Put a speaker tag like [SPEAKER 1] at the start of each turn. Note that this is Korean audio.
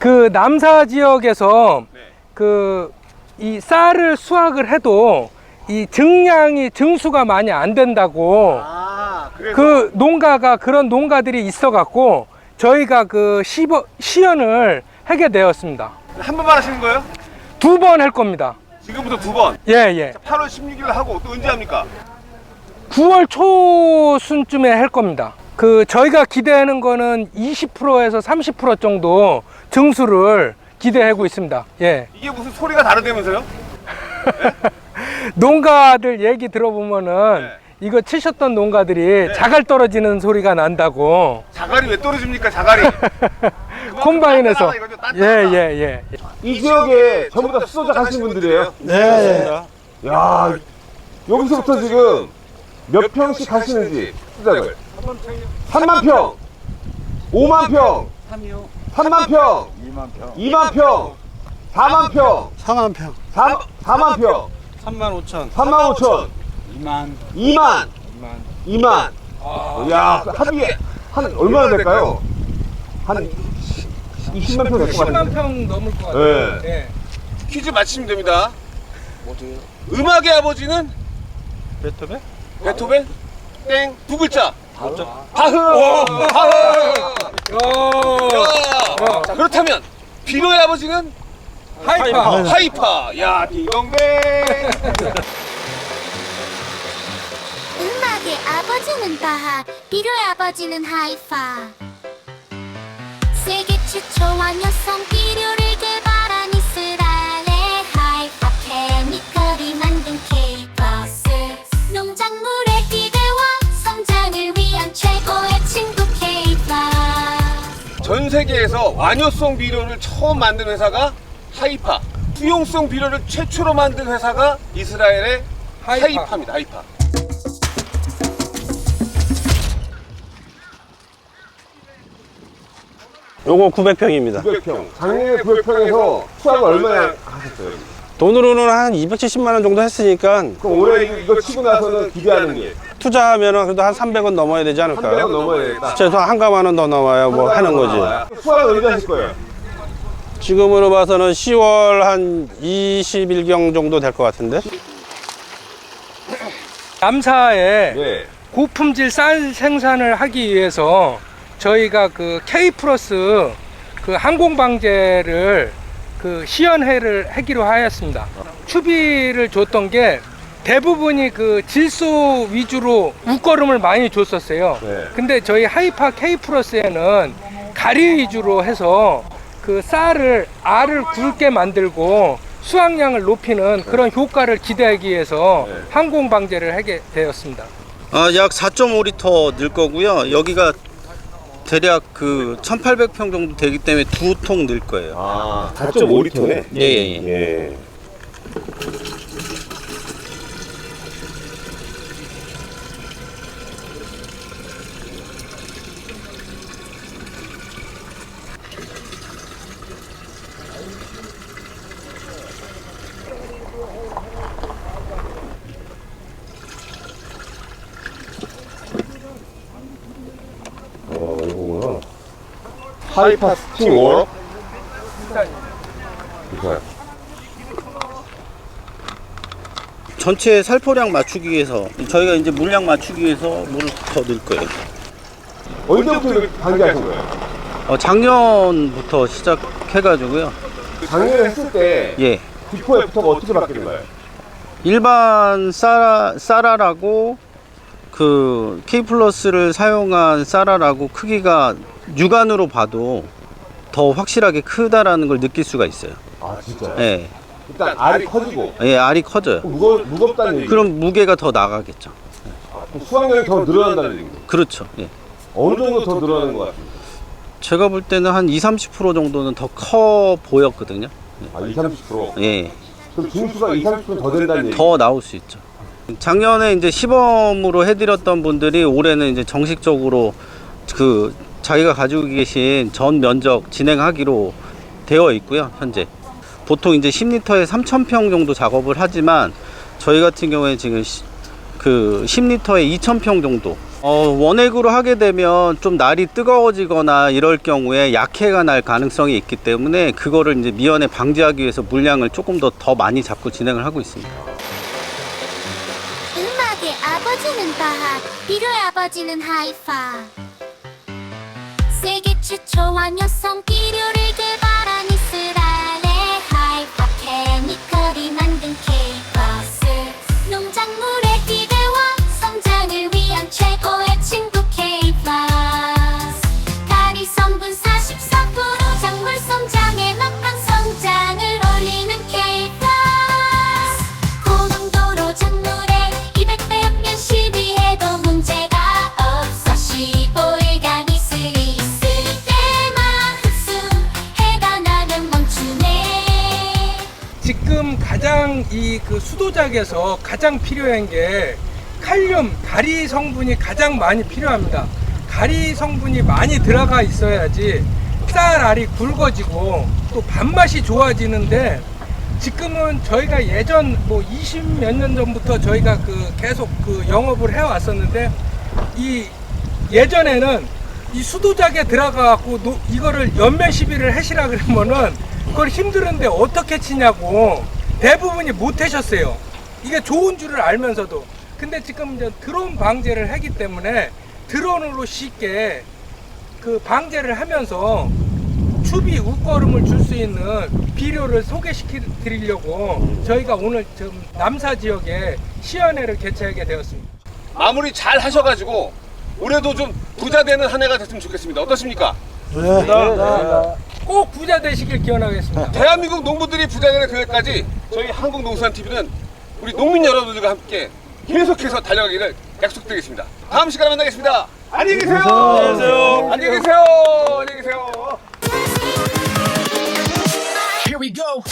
[SPEAKER 1] 그 남사 지역에서
[SPEAKER 2] 네.
[SPEAKER 1] 그이 쌀을 수확을 해도 이 증량이 증수가 많이 안 된다고
[SPEAKER 2] 아, 그
[SPEAKER 1] 농가가 그런 농가들이 있어 갖고 저희가 그 시버, 시연을 하게 되었습니다.
[SPEAKER 2] 한 번만 하시는 거예요?
[SPEAKER 1] 두 번 할 겁니다.
[SPEAKER 2] 지금부터 두 번.
[SPEAKER 1] 예, 예.
[SPEAKER 2] 8월 16일 하고 또 언제 합니까?
[SPEAKER 1] 9월 초순쯤에 할 겁니다. 그 저희가 기대하는 거는 20%에서 30% 정도 증수를 기대하고 있습니다. 예.
[SPEAKER 2] 이게 무슨 소리가 다르다면서요?
[SPEAKER 1] 농가들 얘기 들어보면은
[SPEAKER 2] 네.
[SPEAKER 1] 이거 치셨던 농가들이 자갈 떨어지는 소리가 난다고
[SPEAKER 2] 자갈이 왜 떨어집니까? 자갈이.
[SPEAKER 1] 콤바인에서
[SPEAKER 2] 단단하다.
[SPEAKER 1] 예예 예.
[SPEAKER 2] 이 지역에 전부 다 수소작 하시는 분들이에요?
[SPEAKER 3] 네.
[SPEAKER 2] 야, 여기서부터 지금 몇 평씩 하시는지 수작을 3만 평, 5만 평, 3만 평, 2만 평, 4만 평,
[SPEAKER 3] 4만 평.
[SPEAKER 2] 4, 4만 평,
[SPEAKER 3] 3만 5천.
[SPEAKER 2] 3만 5천,
[SPEAKER 3] 2만.
[SPEAKER 2] 2만, 2만. 야, 그 합의에 한 얼마나 될까요? 한 20만 평 될 것
[SPEAKER 1] 10만
[SPEAKER 2] 같은데.
[SPEAKER 1] 평 넘을 것
[SPEAKER 2] 같아요.
[SPEAKER 1] 같아요. 예.
[SPEAKER 2] 퀴즈 맞히면 됩니다. 음악의 아버지는
[SPEAKER 3] 베토벤?
[SPEAKER 2] 베토벤? 땡. 두 글자. 바흐. 바흐. 야. 자, 그렇다면 비로의 아버지는
[SPEAKER 1] 하이파.
[SPEAKER 2] 하이파. 야, 딩동댕.
[SPEAKER 4] 음악의 아버지는 바하, 비료의 아버지는 하이파. 세계 최초 완효성 비료를 개
[SPEAKER 2] 세계에서 완효성 비료를 처음 만든 회사가 하이파. 수용성 비료를 최초로 만든 회사가 이스라엘의
[SPEAKER 1] 하이파.
[SPEAKER 2] 하이파입니다. 하이파.
[SPEAKER 3] 요거 900평입니다.
[SPEAKER 2] 900평. 작년에 900평에서 수확을 얼마나 하셨어요?
[SPEAKER 3] 돈으로는 한 270만 원 정도 했으니까
[SPEAKER 2] 그럼 올해 이거, 이거 치고 나서는 기대하는 게
[SPEAKER 3] 투자하면 그래도 한 300원 넘어야 되지
[SPEAKER 2] 300원
[SPEAKER 3] 않을까요?
[SPEAKER 2] 넘어야 되겠다.
[SPEAKER 3] 최소 한가만 원 더 넘어야 뭐 하는 거지.
[SPEAKER 2] 수확은 언제 하실 거예요?
[SPEAKER 3] 지금으로 봐서는 10월 한 20일경 정도 될 것 같은데.
[SPEAKER 1] 남사에
[SPEAKER 2] 네.
[SPEAKER 1] 고품질 쌀 생산을 하기 위해서 저희가 그 K 플러스 그 항공 방제를 그 시연회를 하기로 하였습니다. 추비를 줬던 게 대부분이 그 질소 위주로 웃거름을 많이 줬었어요.
[SPEAKER 2] 네.
[SPEAKER 1] 근데 저희 하이파 K 플러스에는 가리 위주로 해서 그 쌀을 알을 굵게 만들고 수확량을 높이는 그런 효과를 기대하기 위해서
[SPEAKER 2] 네.
[SPEAKER 1] 항공 방제를 하게 되었습니다.
[SPEAKER 5] 아, 약 4.5리터 넣을 거고요. 여기가 대략 그 1,800평 정도 되기 때문에 두통 넣을 거예요.
[SPEAKER 2] 아, 4.5리터네.
[SPEAKER 5] 예, 예, 예.
[SPEAKER 2] 예. 어, 이거구나. 하이파 스팅 워러? 이거요.
[SPEAKER 5] 전체 살포량 맞추기 위해서 저희가 이제 물량 맞추기 위해서 물을 더 넣을 거예요.
[SPEAKER 2] 언제부터 이렇게 방제하신 거예요?
[SPEAKER 5] 어, 작년부터 시작해가지고요.
[SPEAKER 2] 작년에 했을 때
[SPEAKER 5] 예.
[SPEAKER 2] 비포 애프터가 어떻게 바뀌는 거예요?
[SPEAKER 5] 일반 쌀아, 쌀아라고 그 K 플러스를 사용한 쌀아라고 크기가 육안으로 봐도 더 확실하게 크다라는 걸 느낄 수가 있어요.
[SPEAKER 2] 아 진짜요?
[SPEAKER 5] 예.
[SPEAKER 2] 일단 알이 커지고
[SPEAKER 5] 예, 알이 커져요.
[SPEAKER 2] 무거, 무겁다는 얘기
[SPEAKER 5] 그럼 무게가 더 나가겠죠.
[SPEAKER 2] 그럼 수확량이 더 늘어난다는 얘기
[SPEAKER 5] 그렇죠. 예.
[SPEAKER 2] 어느 정도 더 늘어나는 것 같아요?
[SPEAKER 5] 제가 볼 때는 한 2, 30% 정도는 더 커 보였거든요.
[SPEAKER 2] 아 20, 30%?
[SPEAKER 5] 예.
[SPEAKER 2] 그럼 증수가 20, 30%더 된다는 얘기
[SPEAKER 5] 더 나올 수 있죠. 작년에 이제 시범으로 해드렸던 분들이 올해는 이제 정식적으로 그 자기가 가지고 계신 전 면적 진행하기로 되어 있고요, 현재. 보통 이제 10리터에 3,000평 정도 작업을 하지만 저희 같은 경우에 지금 시- 그 10리터에 2,000평 정도 어, 원액으로 하게 되면 좀 날이 뜨거워지거나 이럴 경우에 약해가 날 가능성이 있기 때문에 그거를 이제 미연에 방지하기 위해서 물량을 조금 더 더 많이 잡고 진행을 하고 있습니다.
[SPEAKER 4] 음악의 아버지는 바하, 비료의 아버지는 하이파. 세계 최초 완효성 비료를 개발
[SPEAKER 1] 가장 이 그 수도작에서 가장 필요한 게 칼륨, 가리 성분이 가장 많이 필요합니다. 가리 성분이 많이 들어가 있어야지 쌀 알이 굵어지고 또 밥맛이 좋아지는데 지금은 저희가 예전 뭐 20 몇 년 전부터 저희가 그 계속 그 영업을 해 왔었는데 이 예전에는 이 수도작에 들어가 갖고 노- 이거를 연면 시비를 하시라 그러면은 그걸 힘들은데 어떻게 치냐고 대부분이 못 하셨어요. 이게 좋은 줄을 알면서도. 근데 지금 이제 드론 방제를 하기 때문에 드론으로 쉽게 그 방제를 하면서 추비 웃거름을 줄 수 있는 비료를 소개시켜 드리려고 저희가 오늘 좀 남사 지역에 시연회를 개최하게 되었습니다.
[SPEAKER 2] 마무리 잘 하셔가지고 올해도 좀 부자 되는 한 해가 됐으면 좋겠습니다. 어떠십니까?
[SPEAKER 1] 꼭 부자 되시길 기원하겠습니다.
[SPEAKER 2] 대한민국 농부들이 부자 되는 그날까지 저희 한국농수산TV는 우리 농민 여러분들과 함께 계속해서 달려가기를 약속드리겠습니다. 다음 시간에 만나겠습니다. 안녕히 계세요. 안녕히 계세요. 안녕히 계세요. 안녕히 계세요.
[SPEAKER 6] Here we go.